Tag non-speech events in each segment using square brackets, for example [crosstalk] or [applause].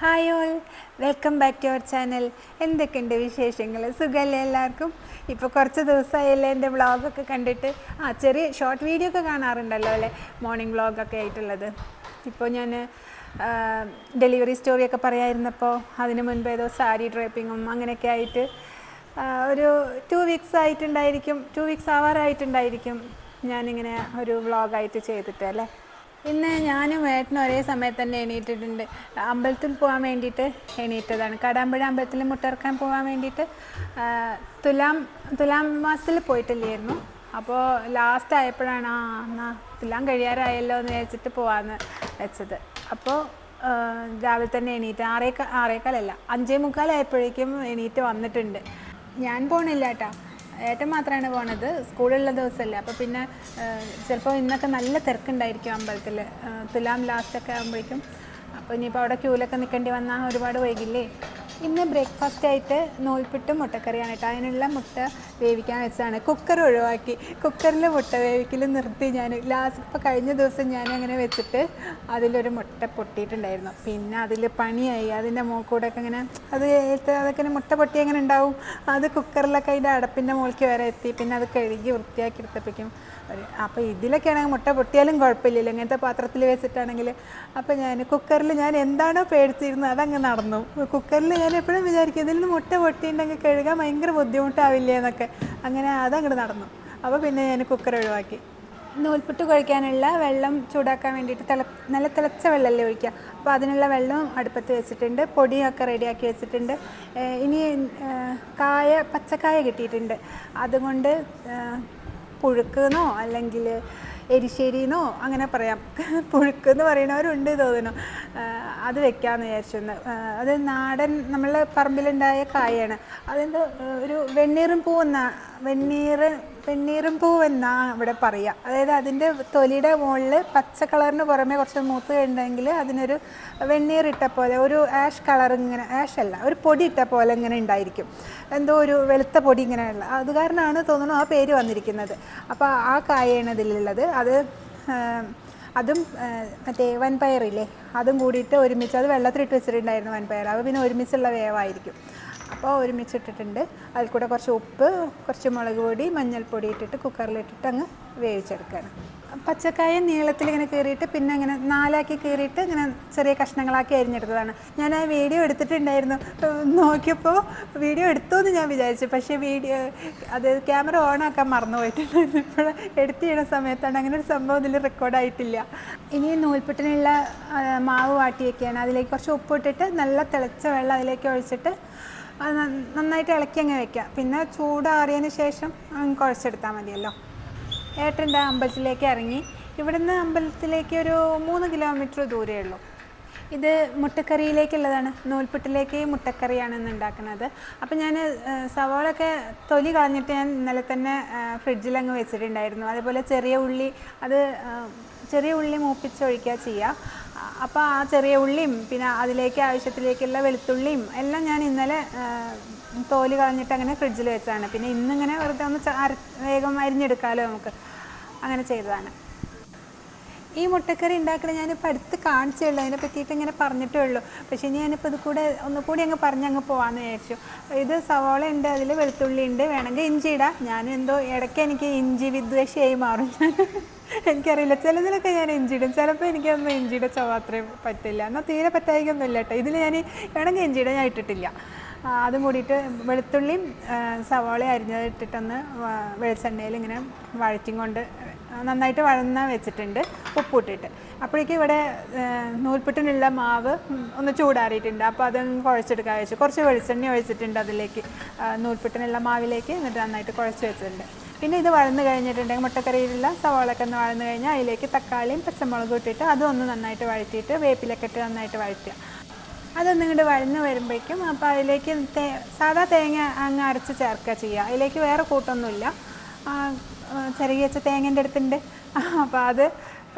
Hi all welcome back to our channel എന്തൊക്കെയുണ്ട് വിശേഷങ്ങൾ സുഖമല്ലേ എല്ലാവർക്കും? ഇപ്പോൾ കുറച്ച് ദിവസമായല്ലേ എന്റെ വ്ളോഗൊക്കെ കണ്ടിട്ട്. ആ ചെറിയ ഷോർട്ട് വീഡിയോ ഒക്കെ കാണാറുണ്ടല്ലോ അല്ലേ? മോർണിംഗ് വ്ളോഗൊക്കെ ആയിട്ടുള്ളത്. ഇപ്പോൾ ഞാൻ ഡെലിവറി സ്റ്റോറിയൊക്കെ പറയായിരുന്നപ്പോൾ അതിന് മുൻപ് ഏതോ സാരി ഡ്രൈപ്പിങ്ങും അങ്ങനെയൊക്കെ ആയിട്ട് ഒരു ടു വീക്സ് ആയിട്ടുണ്ടായിരിക്കും ടു വീക്സ് ആവാറായിട്ടുണ്ടായിരിക്കും ഞാനിങ്ങനെ ഒരു വ്ളോഗായിട്ട് ചെയ്തിട്ട് അല്ലേ? ഇന്ന് ഞാനും ഏട്ടനും ഒരേ സമയത്ത് തന്നെ എണീറ്റിട്ടുണ്ട്. അമ്പലത്തിൽ പോകാൻ വേണ്ടിയിട്ട് എണീറ്റതാണ്. കടാമ്പുഴ അമ്പലത്തിൽ മുട്ടിറക്കാൻ പോകാൻ വേണ്ടിയിട്ട് തുലാം തുലാം മാസത്തിൽ പോയിട്ടില്ലായിരുന്നു. അപ്പോൾ ലാസ്റ്റ് ആയപ്പോഴാണ് ആ എന്നാ തുലാം കഴിയാറായല്ലോ എന്ന് വിചാരിച്ചിട്ട് പോകാമെന്ന് വെച്ചത്. അപ്പോൾ രാവിലെ തന്നെ എണീറ്റ് ആറേക്കാ ആറേക്കാലല്ല അഞ്ചേ മുക്കാലായപ്പോഴേക്കും എണീറ്റ് വന്നിട്ടുണ്ട്. ഞാൻ പോണില്ല കേട്ടോ ഏട്ടൻ മാത്രമാണ് പോണത്. സ്കൂളുള്ള ദിവസമല്ലേ അപ്പോൾ പിന്നെ ചിലപ്പോൾ ഇന്നൊക്കെ നല്ല തിരക്കുണ്ടായിരിക്കും അമ്പലത്തിൽ തുലാം ലാസ്റ്റൊക്കെ ആകുമ്പോഴേക്കും അപ്പോൾ ഇനിയിപ്പോൾ അവിടെ ക്യൂലൊക്കെ നിൽക്കേണ്ടി വന്നാൽ ഒരുപാട് വൈകില്ലേ. ഇന്ന് ബ്രേക്ക്ഫാസ്റ്റ് ആയിട്ട് നൂൽപ്പിട്ടും മുട്ടക്കറിയാണ് കേട്ടോ. അതിനുള്ള മുട്ട വേവിക്കാൻ വെച്ചതാണ്. കുക്കർ ഒഴിവാക്കി. കുക്കറിൽ മുട്ട വേവിക്കൽ നിർത്തി ഞാൻ ലാസ്റ്റ് ഇപ്പോൾ കഴിഞ്ഞ ദിവസം ഞാൻ അങ്ങനെ വെച്ചിട്ട് അതിലൊരു മുട്ട പൊട്ടിയിട്ടുണ്ടായിരുന്നു. പിന്നെ അതിൽ പണിയായി. അതിന്റെ മോക്കൂടെ ഒക്കെ ഇങ്ങനെ അത് അതൊക്കെ മുട്ട പൊട്ടി അങ്ങനെ ഉണ്ടാവും അത് കുക്കറിലൊക്കെ അതിന്റെ അടപ്പിന്റെ മുകളിലേക്ക് വരെ എത്തി. പിന്നെ അത് കഴുകി വൃത്തിയാക്കി എടുത്തപ്പോഴേക്കും അപ്പോൾ ഇതിലൊക്കെ ആണെങ്കിൽ മുട്ട പൊട്ടിയാലും കുഴപ്പമില്ലല്ലോ. ഇങ്ങനത്തെ പാത്രത്തിൽ വെച്ചിട്ടാണെങ്കിൽ അപ്പോൾ ഞാൻ കുക്കറിൽ ഞാൻ എന്താണോ പേടിച്ചിരുന്നത് അതങ്ങ് നടന്നു. കുക്കറിൽ ഞാൻ എപ്പോഴും വിചാരിക്കും ഇതിൽ നിന്ന് മുട്ട പൊട്ടിയിട്ടുണ്ടെങ്കിൽ കഴുകാൻ ഭയങ്കര ബുദ്ധിമുട്ടാവില്ലേ എന്നൊക്കെ. അങ്ങനെ അതങ്ങോട്ട് നടന്നു. അപ്പോൾ പിന്നെ ഞാൻ കുക്കർ ഒഴിവാക്കി. നൂൽപുട്ട് കുഴിക്കാനുള്ള വെള്ളം ചൂടാക്കാൻ വേണ്ടിയിട്ട് തിള നല്ല തിളച്ച വെള്ളമല്ലേ ഒഴിക്കുക അപ്പോൾ അതിനുള്ള വെള്ളം അടുപ്പത്ത് വെച്ചിട്ടുണ്ട്. പൊടിയൊക്കെ റെഡിയാക്കി വെച്ചിട്ടുണ്ട്. ഇനി കായ പച്ചക്കായ കിട്ടിയിട്ടുണ്ട്. അതുകൊണ്ട് പുഴുക്കുന്നോ അല്ലെങ്കിൽ എരിശ്ശേരിന്നോ? അങ്ങനെ പറയാം. പുഴുക്ക് എന്ന് പറയുന്നവരുണ്ട് തോന്നുന്നു. അത് വെക്കാമെന്ന് വിചാരിച്ചു. അത് നാടൻ നമ്മളെ പറമ്പിലുണ്ടായ കായാണ്. അതെന്തോ ഒരു വെണ്ണീറും പൂവെന്നാ? വെണ്ണീർ വെണ്ണീറും പൂവെന്നാണ് ഇവിടെ പറയുക. അതായത് അതിന്റെ തൊലിയുടെ മുകളിൽ പച്ച കളറിന് പുറമെ കുറച്ച് മൂത്ത് ഉണ്ടെങ്കിൽ അതിനൊരു വെണ്ണീറിട്ട പോലെ ഒരു ആഷ് കളർ ഇങ്ങനെ ആഷ് അല്ല ഒരു പൊടി ഇട്ട പോലെ ഇങ്ങനെ ഉണ്ടായിരിക്കും. എന്തോ ഒരു വെളുത്ത പൊടി ഇങ്ങനെയുള്ള അത് കാരണമാണ് തോന്നുന്നു ആ പേര് വന്നിരിക്കുന്നത്. അപ്പോൾ ആ കായാണ് ഇതിലുള്ളത്. അത് അതും മറ്റേ വൻപയറില്ലേ അതും കൂടിയിട്ട് ഒരുമിച്ച് അത് വെള്ളത്തിലിട്ട് വെച്ചിട്ടുണ്ടായിരുന്നു വൻപയർ. അത് പിന്നെ ഒരുമിച്ചുള്ള വേവായിരിക്കും. അപ്പോൾ ഒരുമിച്ചിട്ടിട്ടുണ്ട്. അതിൽ കൂടെ കുറച്ച് ഉപ്പ് കുറച്ച് മുളക് പൊടി മഞ്ഞൾപ്പൊടി ഇട്ടിട്ട് കുക്കറിലിട്ടിട്ട് അങ്ങ് വേവിച്ചെടുക്കുകയാണ്. പച്ചക്കായ നീളത്തിൽ ഇങ്ങനെ കീറിയിട്ട് പിന്നെ അങ്ങനെ നാലാക്കി കീറിയിട്ട് ഇങ്ങനെ ചെറിയ കഷ്ണങ്ങളാക്കി അരിഞ്ഞെടുത്തതാണ്. ഞാൻ ആ വീഡിയോ എടുത്തിട്ടുണ്ടായിരുന്നു. നോക്കിയപ്പോൾ വീഡിയോ എടുത്തു എന്ന് ഞാൻ വിചാരിച്ചു. പക്ഷേ വീഡിയോ അത് ക്യാമറ ഓൺ ആക്കാൻ മറന്നു പോയിട്ടുണ്ടായിരുന്നു ഇപ്പോൾ എഡിറ്റ് ചെയ്യുന്ന സമയത്താണ് അങ്ങനെ ഒരു സംഭവം ഇതിൽ റെക്കോർഡായിട്ടില്ല ഇനി നൂൽപുട്ടിനുള്ള മാവ് വാട്ടിയൊക്കെയാണ്. അതിലേക്ക് കുറച്ച് ഉപ്പ് ഇട്ടിട്ട് നല്ല തിളച്ച വെള്ളം അതിലേക്ക് ഒഴിച്ചിട്ട് അത് നന്നായിട്ട് ഇളക്കി അങ്ങ് വെക്കുക. പിന്നെ ചൂടാറിയതിന് ശേഷം കുഴച്ചെടുത്താൽ മതിയല്ലോ. ഏട്ടന്റെ അമ്പലത്തിലേക്ക് ഇറങ്ങി. ഇവിടുന്ന് അമ്പലത്തിലേക്ക് ഒരു മൂന്ന് കിലോമീറ്റർ ദൂരമേ ഉള്ളൂ. ഇത് മുട്ടക്കറിയിലേക്കുള്ളതാണ്. നൂൽപുട്ടിലേക്ക് മുട്ടക്കറിയാണ് ഇന്ന് ഉണ്ടാക്കുന്നത്. അപ്പം ഞാൻ സവാളൊക്കെ തൊലി കളഞ്ഞിട്ട് ഞാൻ ഇന്നലെ തന്നെ ഫ്രിഡ്ജിലങ്ങ് വെച്ചിട്ടുണ്ടായിരുന്നു. അതേപോലെ ചെറിയ ഉള്ളി അത് ചെറിയ ഉള്ളി മൂപ്പിച്ചൊഴിക്കുക ചെയ്യുക അപ്പോൾ ആ ചെറിയ ഉള്ളിയും പിന്നെ അതിലേക്ക് ആവശ്യത്തിലേക്കുള്ള വെളുത്തുള്ളിയും എല്ലാം ഞാൻ ഇന്നലെ തോൽ കളഞ്ഞിട്ട് അങ്ങനെ ഫ്രിഡ്ജിൽ വെച്ചതാണ്. പിന്നെ ഇന്നിങ്ങനെ വെറുതെ ഒന്ന് വേഗം അരിഞ്ഞെടുക്കാമല്ലോ നമുക്ക്. അങ്ങനെ ചെയ്തതാണ്. ഈ മുട്ടക്കറി ഉണ്ടാക്കണ ഞാനിപ്പോൾ അടുത്ത് കാണിച്ചേ ഉള്ളൂ അതിനെ പറ്റിയിട്ട് ഇങ്ങനെ പറഞ്ഞിട്ടേ ഉള്ളൂ. പക്ഷേ ഇനി ഞാനിപ്പോൾ ഇത് കൂടെ ഒന്നുകൂടി അങ്ങ് പറഞ്ഞ് അങ്ങ് പോകാമെന്ന് വിചാരിച്ചു. ഇത് സവോള ഉണ്ട് അതിൽ വെളുത്തുള്ളി ഉണ്ട്. വേണമെങ്കിൽ ഇഞ്ചി ഇടാം. ഞാൻ എന്തോ ഇടയ്ക്ക് എനിക്ക് ഇഞ്ചി വിദ്വേഷിയായി മാറും. ഞാൻ [laughs] എനിക്കറിയില്ല. ചിലതിലൊക്കെ ഞാൻ എഞ്ചിടും ചിലപ്പോൾ എനിക്കൊന്നും എഞ്ചിയുടെ ചവ പറ്റില്ല. എന്നാൽ തീരെ പറ്റായിക്കൊന്നും ഇല്ല കേട്ടോ. ഇതിൽ ഞാൻ വേണമെങ്കിൽ എഞ്ചിയുടെ ഞാൻ ഇട്ടിട്ടില്ല. അതും കൂടിയിട്ട് വെളുത്തുള്ളിയും സവാളയും അരിഞ്ഞത് ഇട്ടിട്ടൊന്ന് വ- വെളിച്ചെണ്ണയിൽ ഇങ്ങനെ വഴറ്റും കൊണ്ട് നന്നായിട്ട് വഴന്ന വെച്ചിട്ടുണ്ട്. ഉപ്പിട്ടിട്ട്. അപ്പോഴേക്കും ഇവിടെ നൂൽപ്പുട്ടിനുള്ള മാവ് ഒന്ന് ചൂടാറിയിട്ടുണ്ട്. അപ്പോൾ അത് കുഴച്ചെടുക്കാൻ വെച്ചു. കുറച്ച് വെളിച്ചെണ്ണ ഒഴിച്ചിട്ടുണ്ട് അതിലേക്ക്. നൂൽപ്പുട്ടിനുള്ള മാവിലേക്ക് എന്നിട്ട് നന്നായിട്ട് കുഴച്ച് വെച്ചിട്ടുണ്ട്. പിന്നെ ഇത് വഴന്ന് കഴിഞ്ഞിട്ടുണ്ടെങ്കിൽ മുട്ടക്കറിയിലുള്ള സവാളൊക്കെ ഒന്ന് വഴന്ന് കഴിഞ്ഞാൽ അതിലേക്ക് തക്കാളിയും പച്ചമുളകും ഇട്ടിട്ട് അതൊന്ന് നന്നായിട്ട് വഴറ്റിയിട്ട് വേപ്പിലൊക്കെ ഇട്ട് നന്നായിട്ട് വഴറ്റുക. അതൊന്നും ഇങ്ങോട്ട് വഴന്ന് വരുമ്പോഴേക്കും അപ്പോൾ അതിലേക്ക് തേ സാധാ തേങ്ങ അങ്ങ് അരച്ച് ചേർക്കുക ചെയ്യുക. അതിലേക്ക് വേറെ കൂട്ടൊന്നുമില്ല. ചെറിയ വെച്ച തേങ്ങേന്റെ അടുത്തുണ്ട്. അപ്പോൾ അത്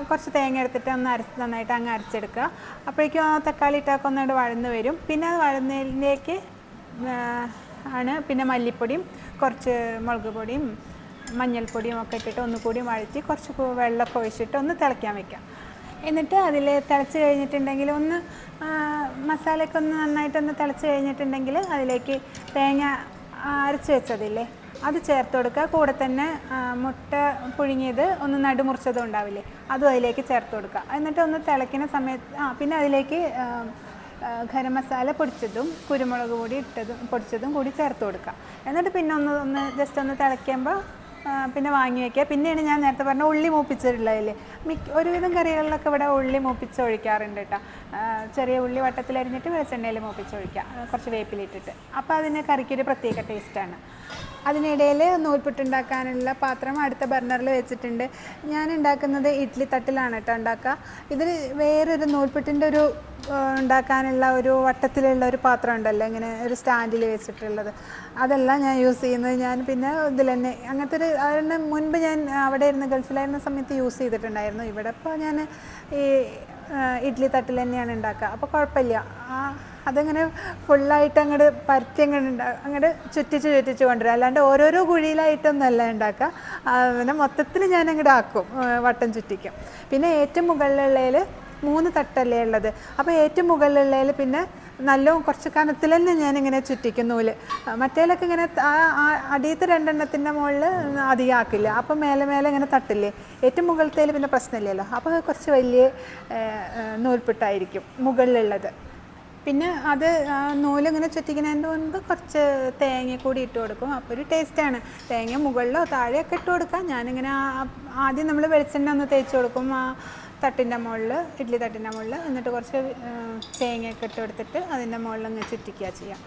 കുറച്ച് തേങ്ങ എടുത്തിട്ട് ഒന്ന് അരച്ച് നന്നായിട്ട് അങ്ങ് അരച്ചെടുക്കുക. അപ്പോഴേക്കും ആ തക്കാളി ഇട്ടൊക്കെ ഒന്നുകൂടെ വഴന്ന് വരും. പിന്നെ അത് വഴന്നതിലേക്ക് ആണ് പിന്നെ മല്ലിപ്പൊടിയും കുറച്ച് മുളക് പൊടിയും മഞ്ഞൾപ്പൊടിയും ഒക്കെ ഇട്ടിട്ട് ഒന്നുകൂടി വഴറ്റി കുറച്ച് വെള്ളമൊക്കെ ഒഴിച്ചിട്ട് ഒന്ന് തിളയ്ക്കാൻ വെക്കാം. എന്നിട്ട് അതിൽ തിളച്ച് കഴിഞ്ഞിട്ടുണ്ടെങ്കിൽ ഒന്ന് മസാലയൊക്കെ ഒന്ന് നന്നായിട്ടൊന്ന് തിളച്ച് കഴിഞ്ഞിട്ടുണ്ടെങ്കിൽ അതിലേക്ക് തേങ്ങ അരച്ച് വെച്ചതില്ലേ അത് ചേർത്ത് കൊടുക്കുക. കൂടെ തന്നെ മുട്ട പുഴുങ്ങിയത് ഒന്ന് നടുമുറിച്ചതും ഉണ്ടാവില്ലേ അതും അതിലേക്ക് ചേർത്ത് കൊടുക്കുക. എന്നിട്ട് ഒന്ന് തിളയ്ക്കുന്ന സമയത്ത് ആ പിന്നെ അതിലേക്ക് ഗരം മസാല പൊടിച്ചതും കുരുമുളക് പൊടി ഇട്ടതും പൊടിച്ചതും കൂടി ചേർത്ത് കൊടുക്കുക. എന്നിട്ട് പിന്നെ ഒന്ന് ഒന്ന് ജസ്റ്റ് ഒന്ന് തിളയ്ക്കുമ്പോൾ പിന്നെ വാങ്ങി വയ്ക്കുക പിന്നെയാണ് ഞാൻ നേരത്തെ പറഞ്ഞ ഉള്ളി മൂപ്പിച്ചിട്ടുള്ളതില്ലേ മിക്ക ഒരുവിധം കറികളിലൊക്കെ ഇവിടെ ഉള്ളി മൂപ്പിച്ച് ഒഴിക്കാറുണ്ട് കേട്ടോ. ചെറിയ ഉള്ളി വട്ടത്തിലരിഞ്ഞിട്ട് വെളിച്ചെണ്ണയിൽ മൂപ്പിച്ച് ഒഴിക്കുക. കുറച്ച് വേപ്പിലിട്ടിട്ട്. അപ്പോൾ അതിന് കറിക്കൊരു പ്രത്യേക ടേസ്റ്റാണ് അതിനിടയിൽ നൂൽപുട്ടുണ്ടാക്കാനുള്ള പാത്രം അടുത്ത ബർണറിൽ വെച്ചിട്ടുണ്ട്. ഞാൻ ഉണ്ടാക്കുന്നത് ഇഡ്ഡലി തട്ടിലാണ് കേട്ടോ ഉണ്ടാക്കുക ഇതിൽ വേറൊരു നൂൽപുട്ടിന്റെ ഒരു ഉണ്ടാക്കാനുള്ള ഒരു വട്ടത്തിലുള്ള ഒരു പാത്രം ഉണ്ടല്ലോ ഇങ്ങനെ ഒരു സ്റ്റാൻഡിൽ വെച്ചിട്ടുള്ളത്. അതല്ല ഞാൻ യൂസ് ചെയ്യുന്നത്. ഞാൻ പിന്നെ ഇതിൽ തന്നെ അങ്ങനത്തെ ഒരു അതിന് മുൻപ് ഞാൻ അവിടെ ഇരുന്ന് ഗൾഫിലായിരുന്ന സമയത്ത് യൂസ് ചെയ്തിട്ടുണ്ടായിരുന്നു. ഇവിടെ ഇപ്പോൾ ഞാൻ ഈ ഇഡ്ഡലി തട്ടിൽ തന്നെയാണ് ഉണ്ടാക്കുക. അപ്പോൾ കുഴപ്പമില്ല. ആ അതങ്ങനെ ഫുള്ളായിട്ട് അങ്ങോട്ട് പരത്തി അങ്ങോട്ട് ഉണ്ടാ അങ്ങോട്ട് ചുറ്റിച്ച് ചുറ്റിച്ച് കൊണ്ടുവരും. അല്ലാണ്ട് ഓരോരോ കുഴിയിലായിട്ടൊന്നുമല്ല ഉണ്ടാക്കുക. പിന്നെ മൊത്തത്തിൽ ഞാൻ അങ്ങോട്ട് ആക്കും വട്ടം ചുറ്റിക്കും. പിന്നെ ഏറ്റവും മുകളിലുള്ളതിൽ മൂന്ന് തട്ടല്ലേ ഉള്ളത്. അപ്പോൾ ഏറ്റവും മുകളിലുള്ളതിൽ പിന്നെ നല്ല കുറച്ച് കനത്തിൽ തന്നെ ഞാനിങ്ങനെ ചുറ്റിക്കും നൂൽ മറ്റേലൊക്കെ ഇങ്ങനെ അടിയത്തെ രണ്ടെണ്ണത്തിന്റെ മുകളിൽ അധികമാക്കില്ല അപ്പം മേലെ മേലെ ഇങ്ങനെ തട്ടില്ലേ. ഏറ്റവും മുകളിലത്തേൽ പിന്നെ പ്രശ്നമില്ലല്ലോ. അപ്പോൾ കുറച്ച് വലിയ നൂൽപ്പിട്ടായിരിക്കും മുകളിലുള്ളത്. പിന്നെ അത് നൂൽ നൂലിങ്ങനെ ചുറ്റിക്കുന്നതിന്റെ മുൻപ് കുറച്ച് തേങ്ങ കൂടി ഇട്ട് കൊടുക്കും. അപ്പോൾ ഒരു ടേസ്റ്റാണ്. തേങ്ങ മുകളിലോ താഴെയൊക്കെ ഇട്ട് കൊടുക്കാം. ഞാനിങ്ങനെ ആദ്യം നമ്മൾ വെളിച്ചെണ്ണ ഒന്ന് തേച്ച് കൊടുക്കും. തട്ടിന്റെ മുകളിൽ ഇഡ്ഡലി തട്ടിന്റെ മുകളിൽ എന്നിട്ട് കുറച്ച് തേങ്ങയൊക്കെ ഇട്ട് കൊടുത്തിട്ട് അതിന്റെ മുകളിൽ അങ്ങ് ചുറ്റിക്കുക ചെയ്യാം.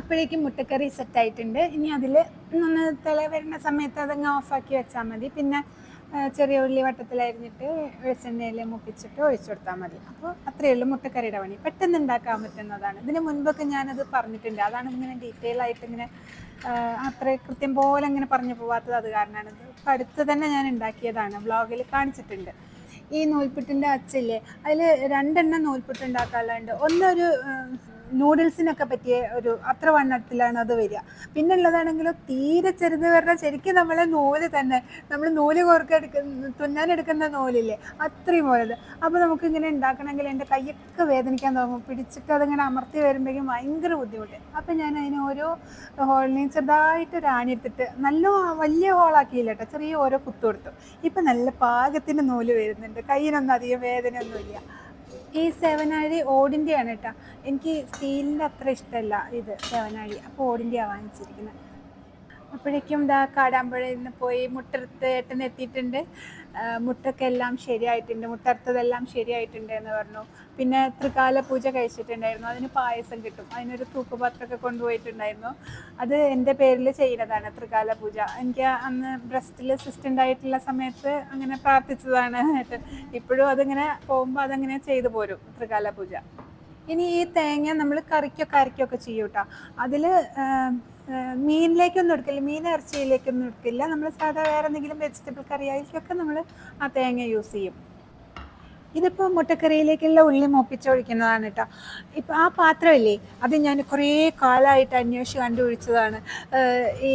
അപ്പോഴേക്കും മുട്ടക്കറി സെറ്റായിട്ടുണ്ട് ഇനി അതിൽ ഒന്ന് തിള വരുന്ന സമയത്ത് അതങ്ങ് ഓഫാക്കി വെച്ചാൽ മതി. പിന്നെ ചെറിയ ഉള്ളി വട്ടത്തിലരിഞ്ഞിട്ട് വെളിച്ചെണ്ണയിൽ മുപ്പിച്ചിട്ട് ഒഴിച്ചു കൊടുത്താൽ മതി. അപ്പോൾ അത്രയേ ഉള്ളൂ മുട്ടക്കറിയുടെ പണി. പെട്ടെന്ന് ഉണ്ടാക്കാൻ പറ്റുന്നതാണ്. ഇതിന് മുൻപൊക്കെ ഞാനത് പറഞ്ഞിട്ടുണ്ട്. അതാണ് ഇങ്ങനെ ഡീറ്റെയിൽ ആയിട്ട് ഇങ്ങനെ അത്ര കൃത്യം പോലെ ഇങ്ങനെ പറഞ്ഞു പോവാത്തത് അത് കാരണമാണ്. ഇത് അടുത്ത് തന്നെ ഞാൻ ഉണ്ടാക്കിയതാണ്. വ്ളോഗിൽ കാണിച്ചിട്ടുണ്ട്. ഈ നൂൽപുട്ടിന്റെ അച്ഛല്ലേ അതിൽ രണ്ടെണ്ണം നൂൽപുട്ട് ഒന്നൊരു നൂഡിൽസിനൊക്കെ പറ്റിയ ഒരു അത്ര വണ്ണത്തിലാണ് അത് വരിക. പിന്നെ ഉള്ളതാണെങ്കിലും തീരെ ചെറുത് പറഞ്ഞാൽ ശരിക്കും നമ്മളെ നൂൽ തന്നെ നമ്മൾ നൂൽ കോർക്കെടുക്കുന്ന തുന്നാനെടുക്കുന്ന നൂലില്ലേ അത്രയും പോലത്. അപ്പോൾ നമുക്ക് ഇങ്ങനെ ഉണ്ടാക്കണമെങ്കിൽ എന്റെ കൈയൊക്കെ വേദനിക്കാൻ തുടങ്ങും. പിടിച്ചിട്ട് അതിങ്ങനെ അമർത്തി വരുമ്പോഴേക്കും ഭയങ്കര ബുദ്ധിമുട്ട്. അപ്പോൾ ഞാൻ അതിന് ഓരോ ഹോളിനെയും ചെറുതായിട്ട് ഒരു ആണിയെടുത്തിട്ട് നല്ല വലിയ ഹോളാക്കിയില്ല കേട്ടോ ചെറിയ ഓരോ കുത്തു കൊടുത്തു. ഇപ്പം നല്ല പാകത്തിന് നൂൽ വരുന്നുണ്ട്. കയ്യിനൊന്നും അധികം വേദനയൊന്നുമില്ല. ഈ സെവനാഴി ഓടിന്റെയാണ് കേട്ടോ എനിക്ക് സ്റ്റീലിന്റെ അത്ര ഇഷ്ടമല്ല ഇത് സെവനാഴി. അപ്പോൾ ഓടിന്റെയാണ് വാങ്ങിച്ചിരിക്കുന്നത് അപ്പോഴേക്കും ഇതാ കാടാമ്പുഴയിൽ നിന്ന് പോയി മുട്ടടുത്ത് ഏട്ടൻ എത്തിയിട്ടുണ്ട്. മുട്ടൊക്കെ എല്ലാം ശരിയായിട്ടുണ്ട്. മുട്ടടുത്തതെല്ലാം ശരിയായിട്ടുണ്ട് എന്ന് പറഞ്ഞു. പിന്നെ ത്രികാല പൂജ കഴിച്ചിട്ടുണ്ടായിരുന്നു. അതിന് പായസം കിട്ടും. അതിനൊരു തൂക്കുപാത്രമൊക്കെ കൊണ്ടുപോയിട്ടുണ്ടായിരുന്നു. അത് എന്റെ പേരിൽ ചെയ്യുന്നതാണ് ത്രികാല പൂജ. എനിക്ക് അന്ന് ബ്രസ്റ്റിൽ സിസ്റ്റ് ആയിട്ടുള്ള സമയത്ത് അങ്ങനെ പ്രാർത്ഥിച്ചതാണ് ഇപ്പോഴും അതിങ്ങനെ പോകുമ്പോൾ അതങ്ങനെ ചെയ്തു പോരും ത്രികാല പൂജ. ഇനി ഈ തേങ്ങ നമ്മൾ കറിക്കൊക്കെ അരയ്ക്കൊക്കെ ചെയ്യൂട്ടോ. അതിൽ മീനിലേക്കൊന്നും എടുക്കില്ല മീൻ ഇറച്ചിയിലേക്കൊന്നും എടുക്കില്ല. നമ്മൾ സാധാ വേറെ എന്തെങ്കിലും വെജിറ്റബിൾ കറി അതിലേക്കൊക്കെ നമ്മൾ ആ തേങ്ങ യൂസ് ചെയ്യും. ഇതിപ്പോൾ മുട്ടക്കറിയിലേക്കുള്ള ഉള്ളി മൂപ്പിച്ചൊഴിക്കുന്നതാണ് കേട്ടോ ഇപ്പം ആ പാത്രമില്ലേ അത് ഞാൻ കുറേ കാലമായിട്ട് അന്വേഷിച്ച് കണ്ടുപിടിച്ചതാണ്. ഈ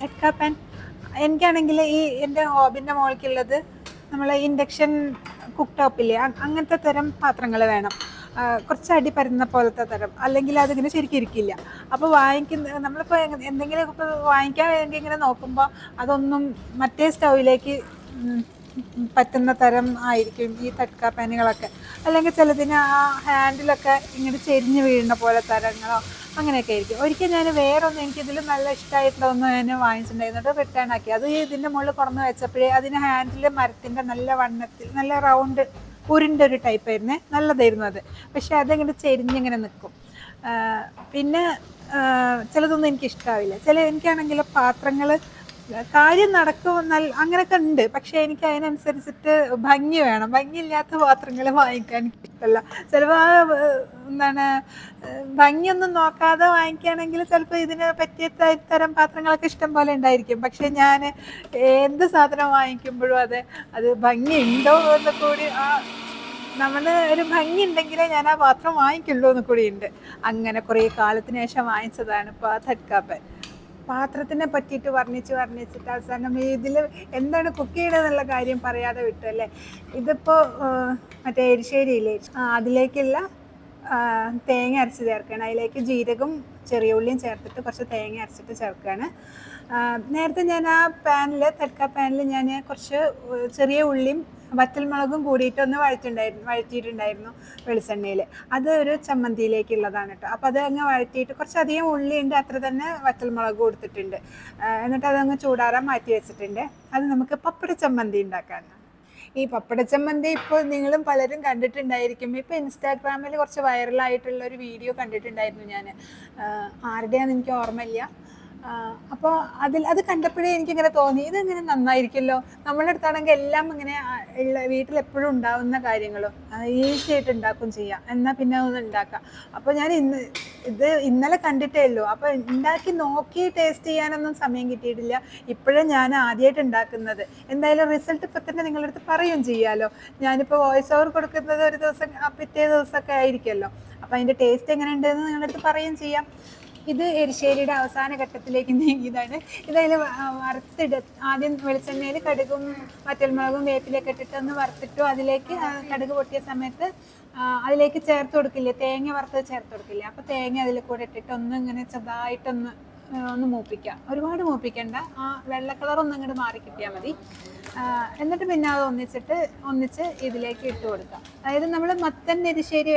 തെക്കാപ്പൻ പാൻ എനിക്കാണെങ്കിൽ ഈ എന്റെ ഹോബിന്റെ മോൾക്കുള്ളത് നമ്മൾ ഇൻഡക്ഷൻ കുക്ക് ടോപ്പില്ലേ അങ്ങനത്തെ തരം പാത്രങ്ങൾ വേണം. കുറച്ച് അടി പരന്ന പോലത്തെ തരം. അല്ലെങ്കിൽ അതിങ്ങനെ ശരിക്കും ഇരിക്കില്ല. അപ്പോൾ വാങ്ങിക്കുന്ന നമ്മളിപ്പോൾ എന്തെങ്കിലുമൊക്കെ എന്തെങ്കിലും ഇപ്പോൾ വാങ്ങിക്കാൻ വേണ്ടി ഇങ്ങനെ നോക്കുമ്പോൾ അതൊന്നും മറ്റേ സ്റ്റൗവിലേക്ക് പറ്റുന്ന തരം ആയിരിക്കും ഈ തട്ക പാനുകളൊക്കെ. അല്ലെങ്കിൽ ചിലതിന് ആ ഹാൻഡിലൊക്കെ ഇങ്ങനെ ചെരിഞ്ഞ് വീഴുന്ന പോലെ തരങ്ങളോ അങ്ങനെയൊക്കെ ആയിരിക്കും. ഒരിക്കൽ ഞാൻ വേറൊന്നും എനിക്കിതിൽ നല്ല ഇഷ്ടമായിട്ടുള്ള ഒന്ന് ഞാൻ വാങ്ങിച്ചിട്ടുണ്ടായിരുന്നു. റിട്ടേൺ ആക്കി. അത് ഇതിന്റെ മുകളിൽ കുറന്ന് വെച്ചപ്പോഴേ അതിന് ഹാൻഡിൽ മരത്തിന്റെ നല്ല വണ്ണത്തിൽ നല്ല റൗണ്ട് ഉരുണ്ട ഒരു ടൈപ്പ് ആയിരുന്നേ. നല്ലതായിരുന്നു അത്. പക്ഷെ അതങ്ങനെ ചെരിഞ്ഞിങ്ങനെ നിൽക്കും പിന്നെ ചിലതൊന്നും എനിക്ക് ഇഷ്ടാവില്ല ചില എനിക്കാണെങ്കിൽ പാത്രങ്ങൾ കാര്യം നടക്കും നല്ല അങ്ങനെയൊക്കെ ഉണ്ട്. പക്ഷെ എനിക്ക് അതിനനുസരിച്ചിട്ട് ഭംഗി വേണം. ഭംഗിയില്ലാത്ത പാത്രങ്ങൾ വാങ്ങിക്കാൻ ഇഷ്ടമല്ല ചിലപ്പോൾ എന്താണ് ഭംഗിയൊന്നും നോക്കാതെ വാങ്ങിക്കുകയാണെങ്കിൽ ചിലപ്പോൾ ഇതിന് പറ്റിയ തരം പാത്രങ്ങളൊക്കെ ഇഷ്ടം പോലെ ഉണ്ടായിരിക്കും. പക്ഷെ ഞാൻ എന്ത് സാധനം വാങ്ങിക്കുമ്പോഴും അത് അത് ഭംഗി ഉണ്ടോ എന്ന് കൂടി ആ നമ്മൾ ഒരു ഭംഗി ഉണ്ടെങ്കിലേ ഞാൻ ആ പാത്രം വാങ്ങിക്കുള്ളൂ എന്ന് കൂടി ഉണ്ട്. അങ്ങനെ കുറേ കാലത്തിന് ശേഷം വാങ്ങിച്ചതാണ് ഇപ്പോൾ ആ തട്കാപ്പൻ പാത്രത്തിനെ പറ്റിയിട്ട് വർണിച്ച് വർണിച്ചിട്ട് അവസാനം ഇതിൽ എന്താണ് കുക്ക് ചെയ്യണമെന്നുള്ള കാര്യം പറയാതെ വിട്ടു അല്ലേ ഇതിപ്പോൾ മറ്റേ എരിശ്ശേരിയില്ലേ? അതിലേക്കുള്ള തേങ്ങ അരച്ച് ചേർക്കുകയാണ്. അതിലേക്ക് ജീരകം ചെറിയ ഉള്ളിയും ചേർത്തിട്ട് കുറച്ച് തേങ്ങ അരച്ചിട്ട് ചേർക്കുകയാണ്. നേരത്തെ ഞാൻ ആ പാനിൽ തട്ക പാനിൽ ഞാൻ കുറച്ച് ചെറിയ ഉള്ളിയും വറ്റൽമുളകും കൂടിയിട്ട് ഒന്ന് വഴറ്റുണ്ടായിരുന്നു വഴറ്റിയിട്ടുണ്ടായിരുന്നു വെളിച്ചെണ്ണയിൽ അത് ഒരു ചമ്മന്തിയിലേക്കുള്ളതാണ് കേട്ടോ അപ്പോൾ അത് അങ്ങ് വഴറ്റിയിട്ട് കുറച്ചധികം ഉള്ളിയുണ്ട് അത്ര തന്നെ വറ്റൽമുളക് കൊടുത്തിട്ടുണ്ട്. എന്നിട്ട് അതങ്ങ് ചൂടാറാൻ മാറ്റി വെച്ചിട്ടുണ്ട്. അത് നമുക്ക് പപ്പട ചമ്മന്തി ഉണ്ടാക്കാനാണ് ഈ പപ്പട ചമ്മന്തി ഇപ്പോൾ നിങ്ങളും പലരും കണ്ടിട്ടുണ്ടായിരിക്കും. ഇപ്പോൾ ഇൻസ്റ്റാഗ്രാമിൽ കുറച്ച് വൈറലായിട്ടുള്ള ഒരു വീഡിയോ കണ്ടിട്ടുണ്ടായിരുന്നു ഞാൻ ആരുടെയാണെന്ന് എനിക്ക് ഓർമ്മയില്ല. അപ്പോൾ അതിൽ അത് കണ്ടപ്പോഴേ എനിക്കിങ്ങനെ തോന്നി ഇതെങ്ങനെ നന്നായിരിക്കുമല്ലോ? നമ്മളുടെ അടുത്താണെങ്കിൽ എല്ലാം ഇങ്ങനെ വീട്ടിൽ എപ്പോഴും ഉണ്ടാവുന്ന കാര്യങ്ങളും ഈസി ആയിട്ട് ഉണ്ടാക്കും ചെയ്യാം. എന്നാൽ പിന്നെ ഒന്ന് ഉണ്ടാക്കാം. അപ്പോൾ ഞാൻ ഇന്ന് ഇത് ഇന്നലെ കണ്ടിട്ടേ ഉള്ളൂ. അപ്പോൾ ഉണ്ടാക്കി നോക്കി ടേസ്റ്റ് ചെയ്യാനൊന്നും സമയം കിട്ടിയിട്ടില്ല. ഇപ്പോഴും ഞാൻ ആദ്യമായിട്ട് ഉണ്ടാക്കുന്നത്. എന്തായാലും റിസൾട്ട് ഇപ്പം തന്നെ നിങ്ങളുടെ അടുത്ത് പറയുകയും ചെയ്യാമല്ലോ ഞാനിപ്പോൾ വോയിസ് ഓവർ കൊടുക്കുന്നത് ഒരു ദിവസം പിറ്റേ ദിവസമൊക്കെ ആയിരിക്കുമല്ലോ. അപ്പോൾ അതിന്റെ ടേസ്റ്റ് എങ്ങനെ ഉണ്ടെന്ന് നിങ്ങളുടെ അടുത്ത് പറയുകയും ചെയ്യാം. ഇത് എരിശ്ശേരിയുടെ അവസാന ഘട്ടത്തിലേക്ക് നീങ്ങിയതാണ്. ഇതതിൽ വറുത്തിട ആദ്യം വെളിച്ചെണ്ണയിൽ കടുകും വറ്റൽമുളകും വേപ്പിലൊക്കെ ഇട്ടിട്ട് ഒന്ന് വറുത്തിട്ടു അതിലേക്ക് കടുക് പൊട്ടിയ സമയത്ത് അതിലേക്ക് ചേർത്ത് കൊടുക്കില്ല? തേങ്ങ വറുത്തത് ചേർത്ത് കൊടുക്കില്ല? അപ്പോൾ തേങ്ങ അതിൽ കൂടെ ഇട്ടിട്ട് ഒന്ന് ഇങ്ങനെ ചെറുതായിട്ടൊന്ന് ഒന്ന് മൂപ്പിക്കുക ഒരുപാട് മൂപ്പിക്കണ്ട. ആ വെള്ള കളർ ഒന്ന് ഇങ്ങോട്ട് മാറി കിട്ടിയാൽ മതി. എന്നിട്ട് പിന്നെ അത് ഒന്നിച്ചിട്ട് ഒന്നിച്ച് ഇതിലേക്ക് ഇട്ട് കൊടുക്കാം. അതായത് നമ്മൾ മത്തൻ എരിശ്ശേരി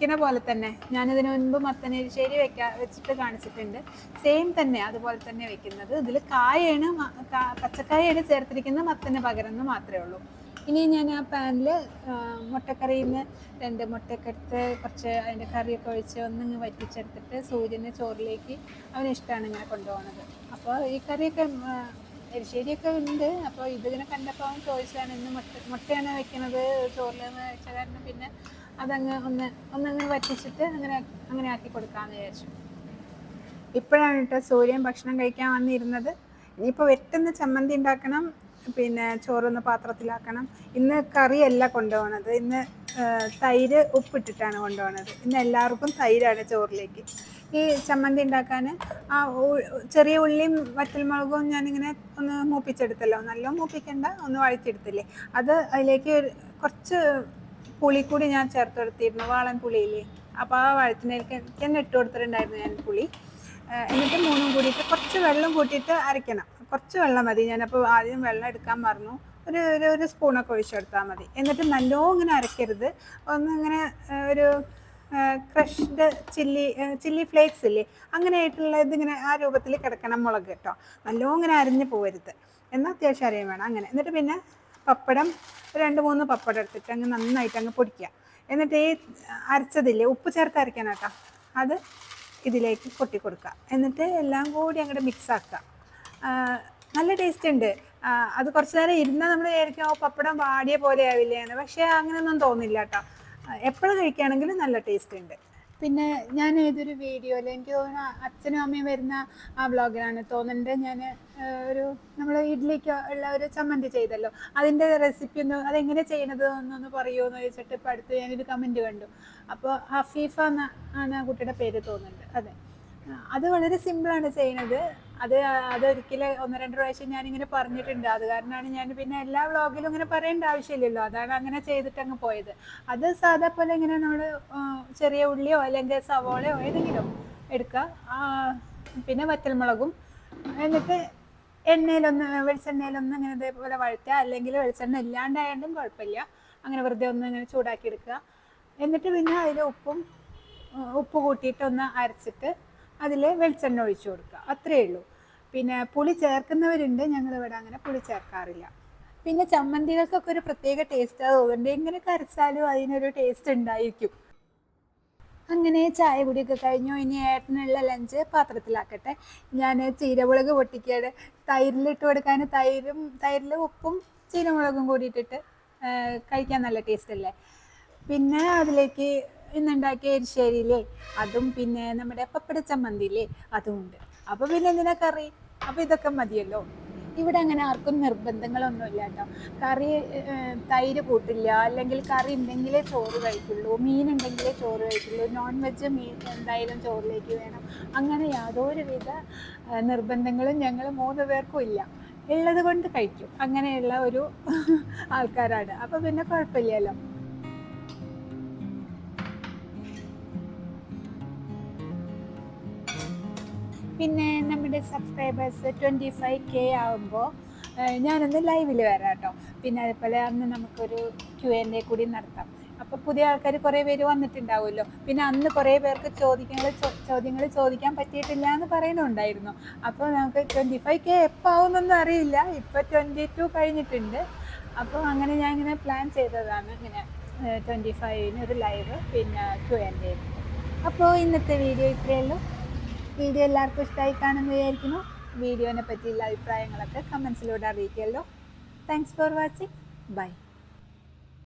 വെക്കുന്ന പോലെ തന്നെ. ഞാനിതിനു മുൻപ് മത്തൻ എരിശ്ശേരി വെക്കാ വെച്ചിട്ട് കാണിച്ചിട്ടുണ്ട്. സെയിം തന്നെ അതുപോലെ തന്നെ വെക്കുന്നത്. ഇതിൽ കായാണ് പച്ചക്കായാണ് ചേർത്തിരിക്കുന്നത് മത്തന് പകരം എന്ന് മാത്രമേ ഉള്ളൂ. ഇനി ഞാൻ ആ പാനിൽ മുട്ടക്കറിയിൽ നിന്ന് രണ്ട് മുട്ടയൊക്കെ കുറച്ച് അതിന്റെ കറിയൊക്കെ ഒഴിച്ച് ഒന്നിങ്ങ് വറ്റിച്ചെടുത്തിട്ട് സൂര്യനെ ചോറിലേക്ക് അവന് ഇഷ്ടമാണ് ഇങ്ങനെ കൊണ്ടുപോകുന്നത്. അപ്പോൾ ഈ കറിയൊക്കെ എരിശ്ശേരിയൊക്കെ ഉണ്ട്. അപ്പോൾ ഇതിങ്ങനെ കണ്ടപ്പോൾ ചോദിച്ചതാണ് ഇന്ന് മുട്ട മുട്ടയാണ് വെക്കുന്നത് ചോറിലെന്ന് വെച്ച കാരണം പിന്നെ അതങ്ങ് ഒന്ന് ഒന്നങ്ങ് വറ്റിച്ചിട്ട് അങ്ങനെ അങ്ങനെ ആക്കി കൊടുക്കാമെന്ന് വിചാരിച്ചു. ഇപ്പോഴാണ് കേട്ടോ സൂര്യൻ ഭക്ഷണം കഴിക്കാൻ വന്നിരുന്നത്. ഇനിയിപ്പോൾ വെട്ടുന്ന ചമ്മന്തി ഉണ്ടാക്കണം പിന്നെ ചോറൊന്ന് പാത്രത്തിലാക്കണം. ഇന്ന് കറിയല്ല കൊണ്ടുപോകണത് ഇന്ന് തൈര് ഉപ്പിട്ടിട്ടാണ് കൊണ്ടുപോകണത് ഇന്ന് എല്ലാവർക്കും തൈരാണ് ചോറിലേക്ക്. ഈ ചമ്മന്തി ഉണ്ടാക്കാൻ ആ ചെറിയ ഉള്ളിയും വറ്റൽമുളകും ഞാനിങ്ങനെ ഒന്ന് മൂപ്പിച്ചെടുത്തല്ലോ. നല്ല മൂപ്പിക്കണ്ട ഒന്ന് വഴിച്ചെടുത്തില്ലേ അത് അതിലേക്ക് കുറച്ച് പുളി കൂടി ഞാൻ ചേർത്ത് കൊടുത്തിരുന്നു വാളൻ പുളിയില്ലേ. അപ്പോൾ ആ വഴത്തിനേക്ക് തന്നെ ഇട്ട് കൊടുത്തിട്ടുണ്ടായിരുന്നു ഞാൻ പുളി. എന്നിട്ട് മൂന്നും കൂടിയിട്ട് കുറച്ച് വെള്ളം കൂട്ടിയിട്ട് അരയ്ക്കണം. കുറച്ച് വെള്ളം മതി. ഞാനപ്പോൾ ആദ്യം വെള്ളം എടുക്കാൻ മറന്നു. ഒരു ഒരു ഒരു സ്പൂണൊക്കെ ഒഴിച്ചെടുത്താൽ മതി. എന്നിട്ട് നല്ലോണം ഇങ്ങനെ അരയ്ക്കരുത്. ഒന്ന് ഇങ്ങനെ ഒരു ക്രഷ്ഡ് ചില്ലി ചില്ലി ഫ്ലേക്സ് ഇല്ലേ? അങ്ങനെ ആയിട്ടുള്ള ഇതിങ്ങനെ ആ രൂപത്തിൽ കിടക്കണം മുളക് കേട്ടോ. നല്ലോണം ഇങ്ങനെ അരിഞ്ഞ് പോകരുത് എന്നാൽ അത്യാവശ്യം അറിയാൻ വേണം. അങ്ങനെ. എന്നിട്ട് പിന്നെ പപ്പടം രണ്ട് മൂന്ന് പപ്പടം എടുത്തിട്ട് അങ്ങ് നന്നായിട്ട് അങ്ങ് പൊടിക്കുക. എന്നിട്ട് ഈ അരച്ചതില്ലേ ഉപ്പ് ചേർത്ത് അരയ്ക്കാൻ കേട്ടോ അത് ഇതിലേക്ക് കൊട്ടി കൊടുക്കുക എന്നിട്ട് എല്ലാം കൂടി അങ്ങോട്ട് മിക്സ് ആക്കുക. നല്ല ടേസ്റ്റ് ഉണ്ട്. അത് കുറച്ച് നേരം ഇരുന്നാൽ നമ്മൾ വിചാരിക്കും "ഓ, പപ്പടം വാടിയ പോലെ ആവില്ലേ എന്ന് പക്ഷേ അങ്ങനെയൊന്നും തോന്നില്ല കേട്ടോ. എപ്പോഴും കഴിക്കുകയാണെങ്കിലും നല്ല ടേസ്റ്റ് ഉണ്ട്. പിന്നെ ഞാൻ ഏതൊരു വീഡിയോയിൽ എനിക്ക് തോന്നുന്നു അച്ഛനും അമ്മയും വരുന്ന ആ വ്ളോഗിലാണ് തോന്നുന്നുണ്ട്. ഞാൻ ഒരു നമ്മൾ ഇഡ്ഡലിക്ക് ഉള്ള ഒരു ചമ്മന്തി ചെയ്തല്ലോ. അതിന്റെ റെസിപ്പി ഒന്ന് അതെങ്ങനെ ചെയ്യണത് എന്നൊന്ന് പറയുമോ എന്ന് ചോദിച്ചിട്ട് ഇപ്പോൾ അടുത്ത് ഞാനൊരു കമന്റ് കണ്ടു. അപ്പോൾ ഹഫീഫ എന്ന ആണ് ആ കുട്ടിയുടെ പേര് തോന്നുന്നുണ്ട്. അതെ. അത് വളരെ സിമ്പിളാണ് ചെയ്യുന്നത് അത് അതൊരിക്കലും ഒന്ന് രണ്ട് പ്രാവശ്യം ഞാനിങ്ങനെ പറഞ്ഞിട്ടുണ്ട്. അത് കാരണമാണ് ഞാൻ പിന്നെ എല്ലാ വ്ളോഗിലും ഇങ്ങനെ പറയേണ്ട ആവശ്യമില്ലല്ലോ. അതാണ് അങ്ങനെ ചെയ്തിട്ട് അങ്ങ് പോയത്. അത് സാധാ പോലെ ഇങ്ങനെ നമ്മൾ ചെറിയ ഉള്ളിയോ അല്ലെങ്കിൽ സവോളയോ ഏതെങ്കിലും എടുക്കുക. പിന്നെ വറ്റൽമുളകും. എന്നിട്ട് എണ്ണയിലൊന്ന് വെളിച്ചെണ്ണയിലൊന്ന് ഇങ്ങനെ ഇതേപോലെ വഴറ്റുക. അല്ലെങ്കിൽ വെളിച്ചെണ്ണ ഇല്ലാണ്ടായാലും കുഴപ്പമില്ല. അങ്ങനെ വെറുതെ ഒന്ന് ഇങ്ങനെ ചൂടാക്കി എടുക്കുക. എന്നിട്ട് പിന്നെ അതിൽ ഉപ്പും ഉപ്പ് കൂട്ടിയിട്ട് ഒന്ന് അരച്ചിട്ട് അതിൽ വെളിച്ചെണ്ണ ഒഴിച്ചു കൊടുക്കുക. അത്രയേ ഉള്ളൂ. പിന്നെ പുളി ചേർക്കുന്നവരുണ്ട് ഞങ്ങൾ ഇവിടെ അങ്ങനെ പുളി ചേർക്കാറില്ല. പിന്നെ ചമ്മന്തികൾക്കൊക്കെ ഒരു പ്രത്യേക ടേസ്റ്റ് അതുകൊണ്ട് എങ്ങനെ കരച്ചാലും അതിനൊരു ടേസ്റ്റ് ഉണ്ടായിരിക്കും. അങ്ങനെ ചായ കുടിയൊക്കെ കഴിഞ്ഞു. ഇനി ഏട്ടനുള്ള ലഞ്ച് പാത്രത്തിലാക്കട്ടെ. ഞാൻ ചീരമുളക് പൊട്ടിക്കാണ് തൈരിലിട്ട് കൊടുക്കാൻ തൈരും തൈരിൽ ഉപ്പും ചീരമുളകും കൂടി ഇട്ടിട്ട് കഴിക്കാൻ നല്ല ടേസ്റ്റ് അല്ലേ? പിന്നെ അതിലേക്ക് ഇന്നുണ്ടാക്കിയ എരിശ്ശേരിയിലേ അതും പിന്നെ നമ്മുടെ പപ്പട ചമ്മന്തിയിലേ അതും ഉണ്ട്. അപ്പോൾ പിന്നെ എന്തിനാ കറി? അപ്പോൾ ഇതൊക്കെ മതിയല്ലോ. ഇവിടെ അങ്ങനെ ആർക്കും നിർബന്ധങ്ങളൊന്നുമില്ല കേട്ടോ കറി തൈര് കൂട്ടില്ല. അല്ലെങ്കിൽ കറി ഉണ്ടെങ്കിലേ ചോറ് കഴിക്കുള്ളൂ. മീൻ ഉണ്ടെങ്കിലേ ചോറ് കഴിക്കുള്ളൂ. നോൺ വെജ് മീൻ എന്തായാലും ചോറിലേക്ക് വേണം. അങ്ങനെ യാതൊരുവിധ നിർബന്ധങ്ങളും ഞങ്ങൾ മൂന്ന് പേർക്കും ഇല്ല. ഉള്ളത് കൊണ്ട് കഴിക്കും. അങ്ങനെയുള്ള ഒരു ആൾക്കാരാണ്. അപ്പോൾ പിന്നെ കുഴപ്പമില്ലല്ലോ. പിന്നെ നമ്മുടെ സബ്സ്ക്രൈബേഴ്സ് ട്വന്റി ഫൈവ് കെ ആകുമ്പോൾ ഞാനൊന്ന് ലൈവിൽ വരാം കേട്ടോ പിന്നെ അതുപോലെ അന്ന് നമുക്കൊരു ക്യു എൻ എ കൂടി നടത്താം. അപ്പോൾ പുതിയ ആൾക്കാർ കുറേ പേര് വന്നിട്ടുണ്ടാവുമല്ലോ. പിന്നെ അന്ന് കുറേ പേർക്ക് ചോദ്യങ്ങൾ ചോദ്യങ്ങൾ ചോദിക്കാൻ പറ്റിയിട്ടില്ല എന്ന് പറയുന്നുണ്ടായിരുന്നു അപ്പോൾ നമുക്ക് ട്വന്റി ഫൈവ് കെ എപ്പോൾ ആവുമെന്നൊന്നും അറിയില്ല. ഇപ്പോൾ ട്വന്റി ടു കഴിഞ്ഞിട്ടുണ്ട്. അപ്പോൾ അങ്ങനെ ഞാൻ ഇങ്ങനെ പ്ലാൻ ചെയ്തതാണ് ഇങ്ങനെ ട്വന്റി ഫൈവിന് ഒരു ലൈവ് പിന്നെ ക്യു എൻ എ അപ്പോൾ ഇന്നത്തെ വീഡിയോ ഇത്രയേ ഉള്ളൂ. വീഡിയോ എല്ലാവർക്കും ഇഷ്ടമായി കാണുമെന്ന് വിചാരിക്കുന്നു. വീഡിയോനെ പറ്റിയുള്ള അഭിപ്രായങ്ങളൊക്കെ കമൻസിലൂടെ അറിയിക്കുമല്ലോ താങ്ക്സ് ഫോർ വാച്ചിങ് ബൈ